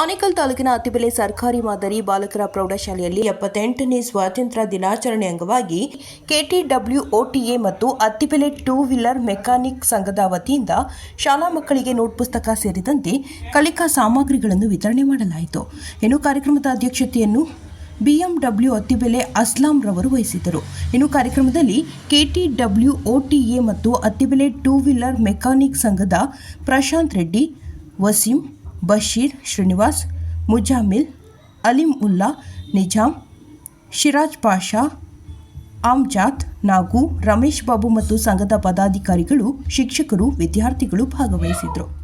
ಆನೇಕಲ್ ತಾಲೂಕಿನ ಅತಿಬೆಲೆ ಸರ್ಕಾರಿ ಮಾದರಿ ಬಾಲಕರ ಪ್ರೌಢಶಾಲೆಯಲ್ಲಿ ಎಪ್ಪತ್ತೆಂಟನೇ ಸ್ವಾತಂತ್ರ್ಯ ದಿನಾಚರಣೆ ಅಂಗವಾಗಿ ಕೆಟಿಡಬ್ಲ್ಯೂ ಒಟಿಎ ಮತ್ತು ಅತ್ತಿಬೆಲೆ ಟೂ ವೀಲರ್ ಮೆಕ್ಯಾನಿಕ್ ಸಂಘದ ವತಿಯಿಂದ ಶಾಲಾ ಮಕ್ಕಳಿಗೆ ನೋಟ್ ಪುಸ್ತಕ ಸೇರಿದಂತೆ ಕಲಿಕಾ ಸಾಮಗ್ರಿಗಳನ್ನು ವಿತರಣೆ ಮಾಡಲಾಯಿತು. ಇನ್ನು ಕಾರ್ಯಕ್ರಮದ ಅಧ್ಯಕ್ಷತೆಯನ್ನು ಬಿಎಂಡಬ್ಲ್ಯೂ ಅತ್ತಿಬೆಲೆ ಅಸ್ಲಾಂ ರವರು ವಹಿಸಿದ್ದರು. ಇನ್ನು ಕಾರ್ಯಕ್ರಮದಲ್ಲಿ ಕೆಟಿಡಬ್ಲ್ಯೂ ಒಟಿಎ ಮತ್ತು ಅತ್ತಿಬೆಲೆ ಟೂ ವೀಲರ್ ಮೆಕ್ಯಾನಿಕ್ ಸಂಘದ ಪ್ರಶಾಂತ್ ರೆಡ್ಡಿ, ವಸೀಂ ಬಶೀರ್, ಶ್ರೀನಿವಾಸ್, ಮುಜಾಮಿಲ್ ಅಲಿಂ ಉಲ್ಲಾ ನಿಜಾಮ್ ಶಿರಾಜ್ ಪಾಷಾ ಆಮ್ಜಾತ್ ನಾಗು, ರಮೇಶ್ ಬಾಬು ಮತ್ತು ಸಂಘದ ಪದಾಧಿಕಾರಿಗಳು, ಶಿಕ್ಷಕರು, ವಿದ್ಯಾರ್ಥಿಗಳು ಭಾಗವಹಿಸಿದ್ರು.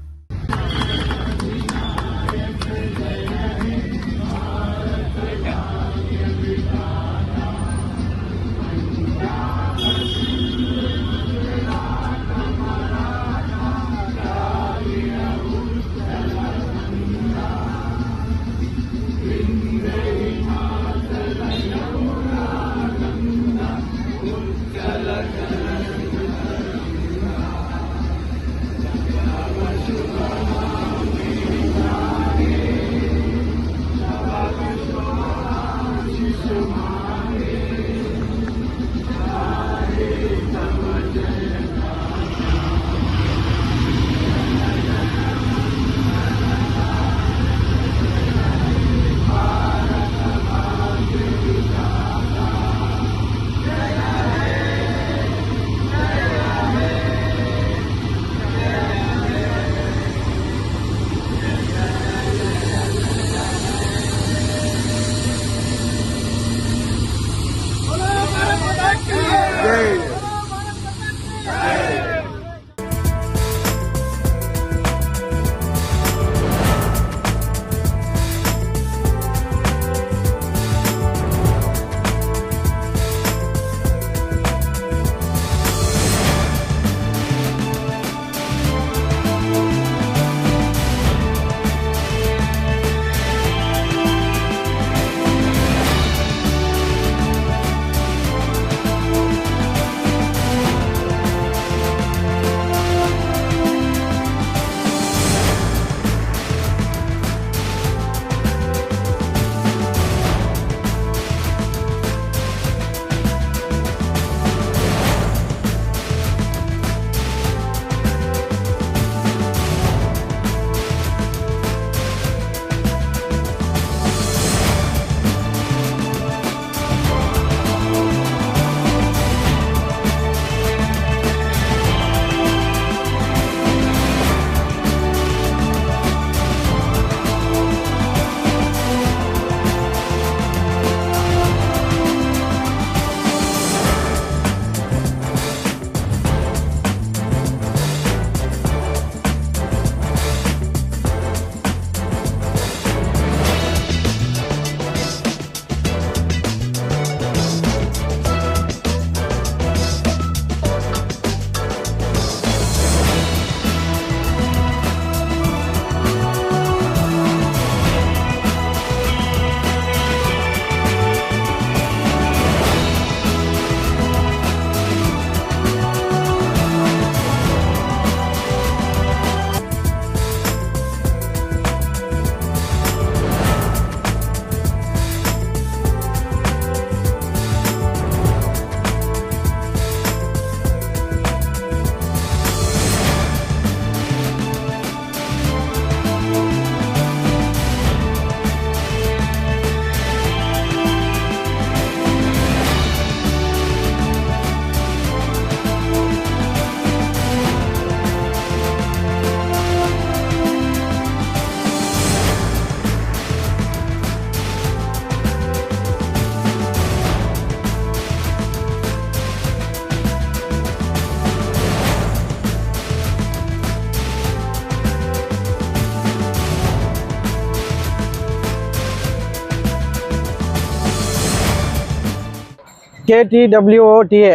K T W O T A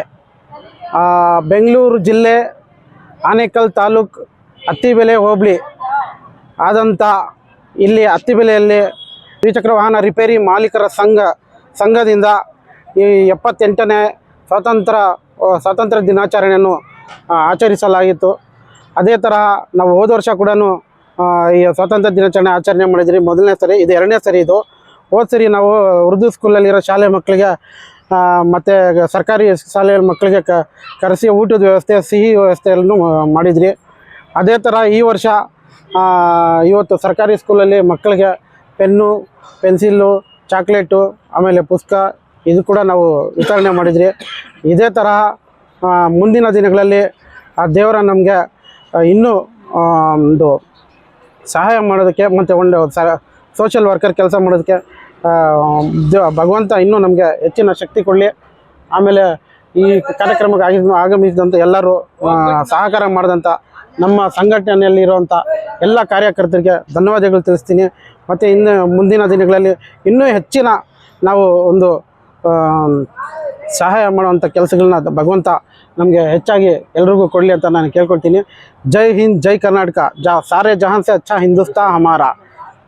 Bengaluru ಜಿಲ್ಲೆ ಆನೇಕಲ್ ತಾಲೂಕ್ ಅತ್ತಿಬೆಲೆ ಹೋಬಳಿ ಆದಂಥ ಇಲ್ಲಿ ಅತ್ತಿಬೆಲೆಯಲ್ಲಿ ದ್ವಿಚಕ್ರ ವಾಹನ ರಿಪೇರಿ ಮಾಲೀಕರ ಸಂಘ, ಸಂಘದಿಂದ ಈ ಎಪ್ಪತ್ತೆಂಟನೇ ಸ್ವಾತಂತ್ರ್ಯ ಸ್ವಾತಂತ್ರ್ಯ ದಿನಾಚರಣೆಯನ್ನು ಆಚರಿಸಲಾಗಿತ್ತು. ಅದೇ ತರಹ ನಾವು ಹೋದ ವರ್ಷ ಕೂಡ ಈ ಸ್ವಾತಂತ್ರ್ಯ ದಿನಾಚರಣೆ ಆಚರಣೆ ಮಾಡಿದ್ರಿ. ಮೊದಲನೇ ಸರಿ, ಇದು ಎರಡನೇ ಸರಿ ಇದು. ಹೋದ ಸರಿ ನಾವು ಉರ್ದು ಸ್ಕೂಲಲ್ಲಿರೋ ಶಾಲೆ ಮಕ್ಕಳಿಗೆ ಮತ್ತು ಸರ್ಕಾರಿ ಶಾಲೆಯಲ್ಲಿ ಮಕ್ಕಳಿಗೆ ಕ, ಕರೆಸಿ ಊಟದ ವ್ಯವಸ್ಥೆ, ಸಿಹಿ ವ್ಯವಸ್ಥೆಯನ್ನು ಮಾಡಿದ್ರಿ. ಅದೇ ಥರ ಈ ವರ್ಷ ಇವತ್ತು ಸರ್ಕಾರಿ ಸ್ಕೂಲಲ್ಲಿ ಮಕ್ಕಳಿಗೆ ಪೆನ್ನು, ಪೆನ್ಸಿಲ್ಲು, ಚಾಕ್ಲೇಟು, ಆಮೇಲೆ ಪುಸ್ತಕ, ಇದು ಕೂಡ ನಾವು ವಿತರಣೆ ಮಾಡಿದ್ರಿ. ಇದೇ ತರಹ ಮುಂದಿನ ದಿನಗಳಲ್ಲಿ ಆ ದೇವರ ನಮಗೆ ಇನ್ನೂ ಒಂದು ಸಹಾಯ ಮಾಡೋದಕ್ಕೆ ಮತ್ತು ಒಂದು ಸೋಷಿಯಲ್ ವರ್ಕರ್ ಕೆಲಸ ಮಾಡೋದಕ್ಕೆ ಭಗವಂತ ಇನ್ನೂ ನಮಗೆ ಹೆಚ್ಚಿನ ಶಕ್ತಿ ಕೊಡಲಿ. ಆಮೇಲೆ ಈ ಕಾರ್ಯಕ್ರಮಕ್ಕೆ ಆಗಿ ಆಗಮಿಸಿದಂಥ ಎಲ್ಲರೂ ಸಹಕಾರ ಮಾಡಿದಂಥ ನಮ್ಮ ಸಂಘಟನೆಯಲ್ಲಿರುವಂಥ ಎಲ್ಲ ಕಾರ್ಯಕರ್ತರಿಗೆ ಧನ್ಯವಾದಗಳು ತಿಳಿಸ್ತೀನಿ. ಮತ್ತು ಇನ್ನು ಮುಂದಿನ ದಿನಗಳಲ್ಲಿ ಇನ್ನೂ ಹೆಚ್ಚಿನ ನಾವು ಒಂದು ಸಹಾಯ ಮಾಡುವಂಥ ಕೆಲಸಗಳನ್ನ ಭಗವಂತ ನಮಗೆ ಹೆಚ್ಚಾಗಿ ಎಲ್ರಿಗೂ ಕೊಡಲಿ ಅಂತ ನಾನು ಕೇಳ್ಕೊಳ್ತೀನಿ. ಜೈ ಹಿಂದ್, ಜೈ ಕರ್ನಾಟಕ. ಜಾ ಸಾರೆ ಜಹಾನ್ ಸೆ, ಅಚ್ಚಾ ಹಿಂದೂಸ್ತಾ ಹಮಾರಾ.